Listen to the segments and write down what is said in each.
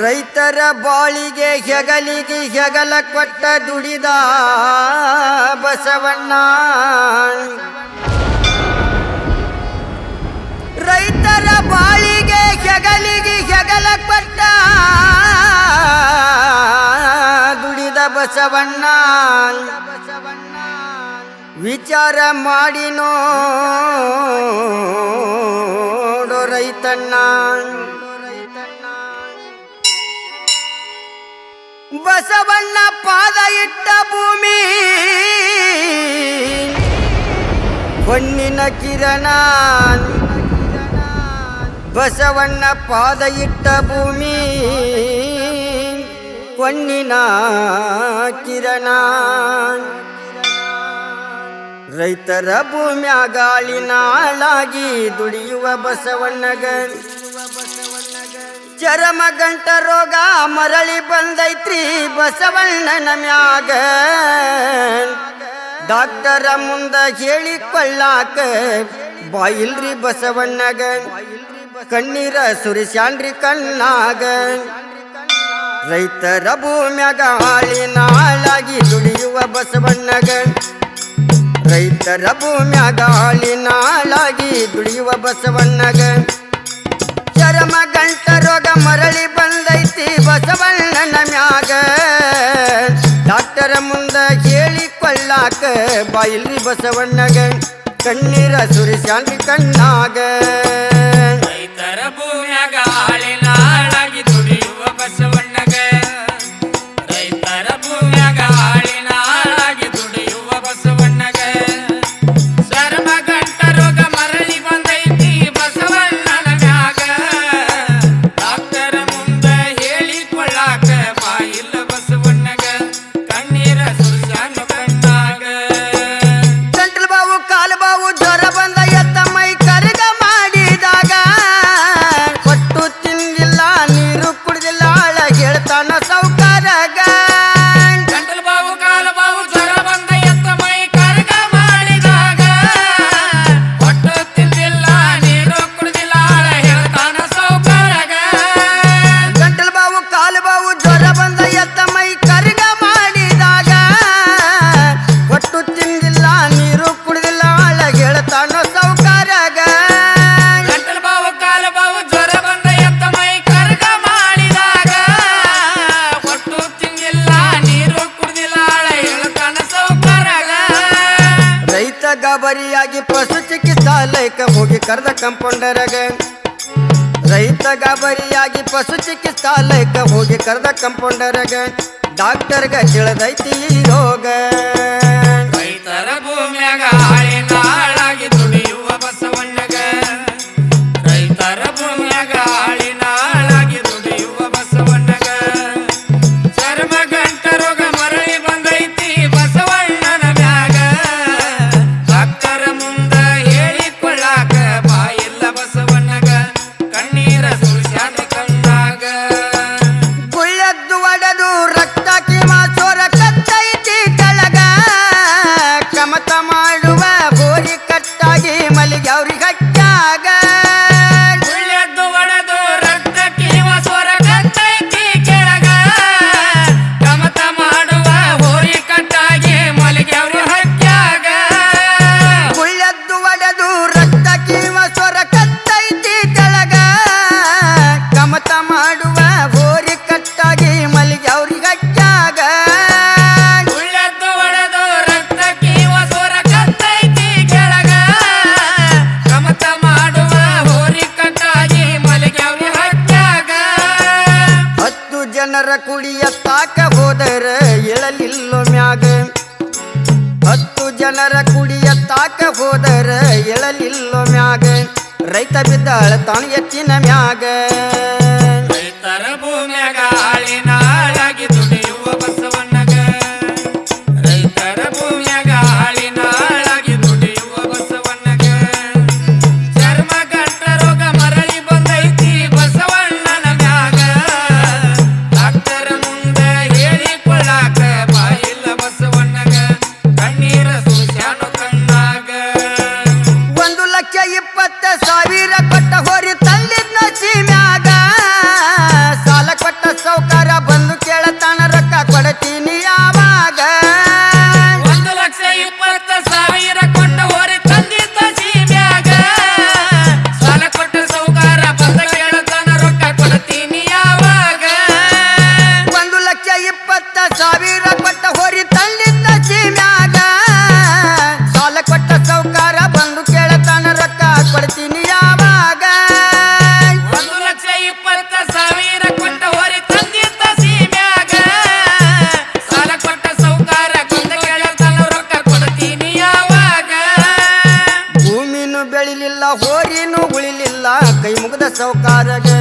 ರೈತರ ಬಾಳಿಗೆ ಹೆಗಲಿಗೆ ಹೆಗಲ ಕೊಟ್ಟ ದುಡಿದ ಬಸವಣ್ಣ. ರೈತರ ಬಾಳಿಗೆ ಹೆಗಲಿಗೆ ಹೆಗಲ ಕೊಟ್ಟ ದುಡಿದ ಬಸವಣ್ಣ. ವಿಚಾರ ಮಾಡಿ ನೋಡು ರೈತಣ್ಣ. ಬಸವಣ್ಣ ಪಾದ ಇಟ್ಟ ಭೂಮಿ. ಹೊನ್ನಿನ ಕಿರಣ. ಬಸವಣ್ಣ ಪಾದ ಇಟ್ಟ ಭೂಮಿ. ಹೊನ್ನಿನ ಕಿರಣ. ರೈತರ ಭೂಮ್ಯ ಗಾಳಿನಾಳಾಗಿ ದುಡಿಯುವ ಬಸವಣ್ಣಗ. ಚರಮ ಗಂಟ ರೋಗ ಮರಳಿ ಬಂದೈತ್ರಿ ಬಸವಣ್ಣನ ಮ್ಯಾಗ ಡಾಕ್ಟರ ಮುಂದ ಹೇಳಿಕೊಳ್ಳಾಕ ಬಾಯಿಲ್ರಿ ಬಸವಣ್ಣಗ ಕಣ್ಣೀರ ಸುರಿಸ್ಯಾನ್ರಿ ಕಣ್ಣಾಗ ರೈತರ ಭೂಮ್ಯಾಗ ಹಾಳಿ ನಾಳಾಗಿ ದುಡಿಯುವ ಬಸವಣ್ಣಗ ರೈತರ ಭೂಮ್ಯಾಗ ಹಾಳಿ ನಾಳಾಗಿ ದುಡಿಯುವ ಬಸವಣ್ಣಗ ಚರಮ ಗಂಟ ರೋಗ ಮರಳಿ ಬಂದೈತಿ ಬಸವಣ್ಣನ ಮ್ಯಾಗ ಡಾಕ್ಟರ ಮುಂದ ಹೇಳಿಕೊಳ್ಳಾಕ ಬಾಯಿಲ್ರಿ ಬಸವಣ್ಣಗ ಕಣ್ಣೀರ ಸುರಿಸ್ಯಾನ್ರಿ ಕಣ್ಣಾಗ ರೈತ ಗಾಬರಿಯಾಗಿ ಪಶು ಚಿಕಿತ್ಸಾಲಯಕ್ಕೆ ಹೋಗಿ ಕರೆದ ಕಂಪೌಂಡರಗ. ರೈತ ಗಾಬರಿಯಾಗಿ ಪಶು ಚಿಕಿತ್ಸಾಲಯಕ ಹೋಗಿ ಕರೆದ ಕಂಪೌಂಡರಗ. ಡಾಕ್ಟರ್ಗ ತಿಳಿದೈತಿ ಈ ರೈತರ ಭೂಮ್ಯಾಗ ಹತ್ತು ಜನರ ಕುಡಿಯ ತಾಕ ಹೋದರ ಇಳಲಿಲ್ಲೋ ಮ್ಯಾಗ ಹತ್ತು ಜನರ ಕುಡಿಯ ತಾಕ ಹೋದರ ಇಳಲಿಲ್ಲೋ ಮ್ಯಾಗ ರೈತ ಬಿದ್ದಾಳ ತಾನು ಎತ್ತಿನ ಮ್ಯಾಗ ಬೆಳಿಲಿಲ್ಲ ಹೋರಿನು ಉಳಿಲಿಲ್ಲ, ಕೈ ಮುಗದ ಸೌಕಾರಗೆ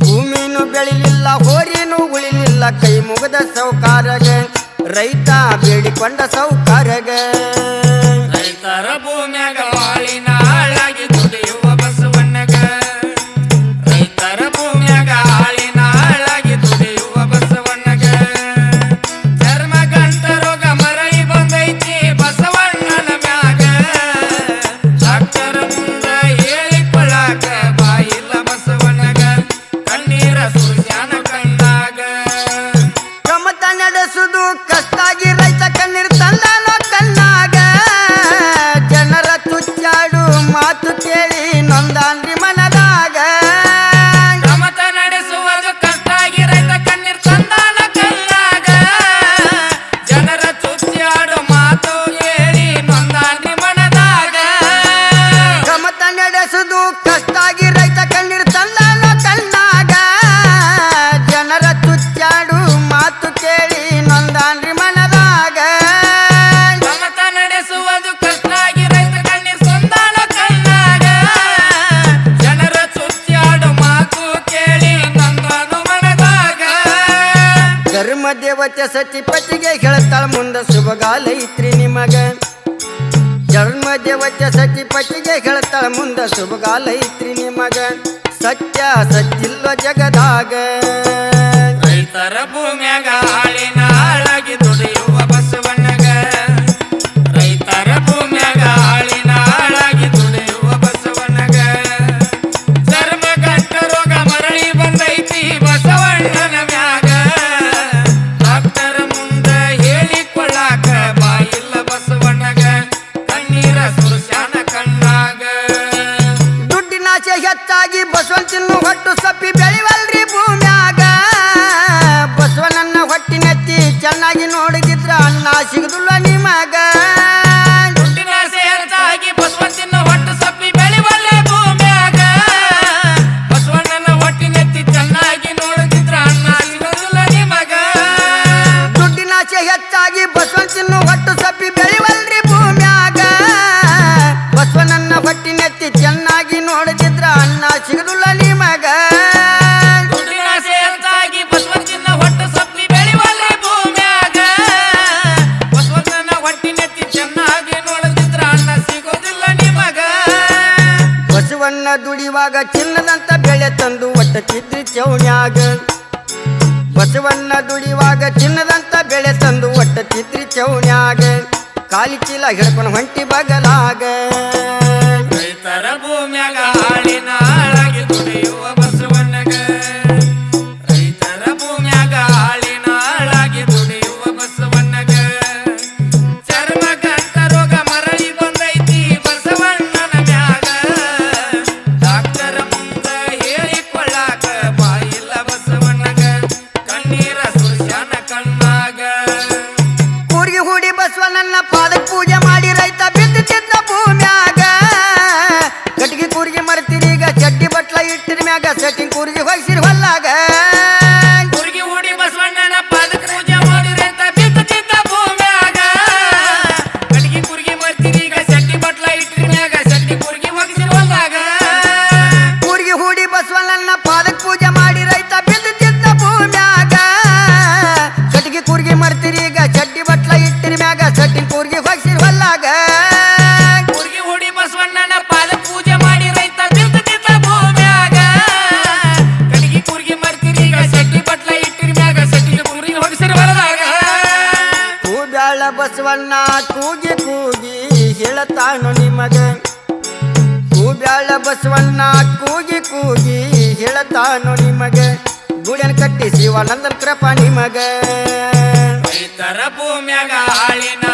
ಭೂಮಿನು ಬೆಳಿಲಿಲ್ಲ, ಹೋರಿನು ಉಳಿಲಿಲ್ಲ, ಕೈ ಮುಗದ ಸೌಕಾರಗೆ ರೈತ ಬೇಡಿಕೊಂಡ ಸೌಕಾರಗೆ ರೈತರ ಭೂಮಿಯಾಗ ಹೆಂಡತಿ ಪತಿಗೆ ಹೇಳ್ತಾಳ, ಮುಂದ ಶುಭಗಾಲ ಐತ್ರಿ ನಿಮಗ. ಜನ್ಮ ದೇವತೆ ಸತಿ ಪತಿಗೆ ಹೇಳ್ತಾಳ, ಮುಂದ ಶುಭಗಾಲ ಐತ್ರಿ ನಿಮಗ. ಸತ್ಯ ಸತ್ತಿಲ್ಲ ಜಗದಾಗ. ರೈತರ ಭೂಮ್ಯಾಗ ಒಟ್ಟ ಚಿತ್ರಿ ಚೌನ್ಯಾಗ. ಬಸವಣ್ಣ ದುಡಿವಾಗ ಚಿನ್ನದಂತ ಬೆಳೆ ತಂದು ಒಟ್ಟ ಚಿತ್ರಿ ಚೌನ್ಯಾಗ. ಕಾಲಿ ಚೀಲ ಹಿಡ್ಕೊಂಡು ಹೊಂಟಿ ಬಗಲಾಗ. ಮಾಡ್ತೀನಿ ಈಗ ಚಟ್ಟಿ ಬಟ್ಲ ಇಟ್ಟಿದ ಮ್ಯಾಗ ಸೆಟ್ಟಿಂಗ್ ಕೂರ್ಗಿ ಹೊಯ್ಸಿರಿ ಹೊಲ್ಲಾಗ. ಹಾಗೆ. ಕೂಬ್ಯಾಳ ಬಸವಣ್ಣ ಕೂಗಿ ಕೂಗಿ ಹೇಳತಾನು ನಿಮಗೆ. ಗುಡಿಯನ್ ಕಟ್ಟಿ ಶಿವಾನಂದನ್ ಕೃಪಾ ನಿಮಗೆ. ರೈತರ ಭೂಮ್ಯಾಗ ಹಾಳಿನ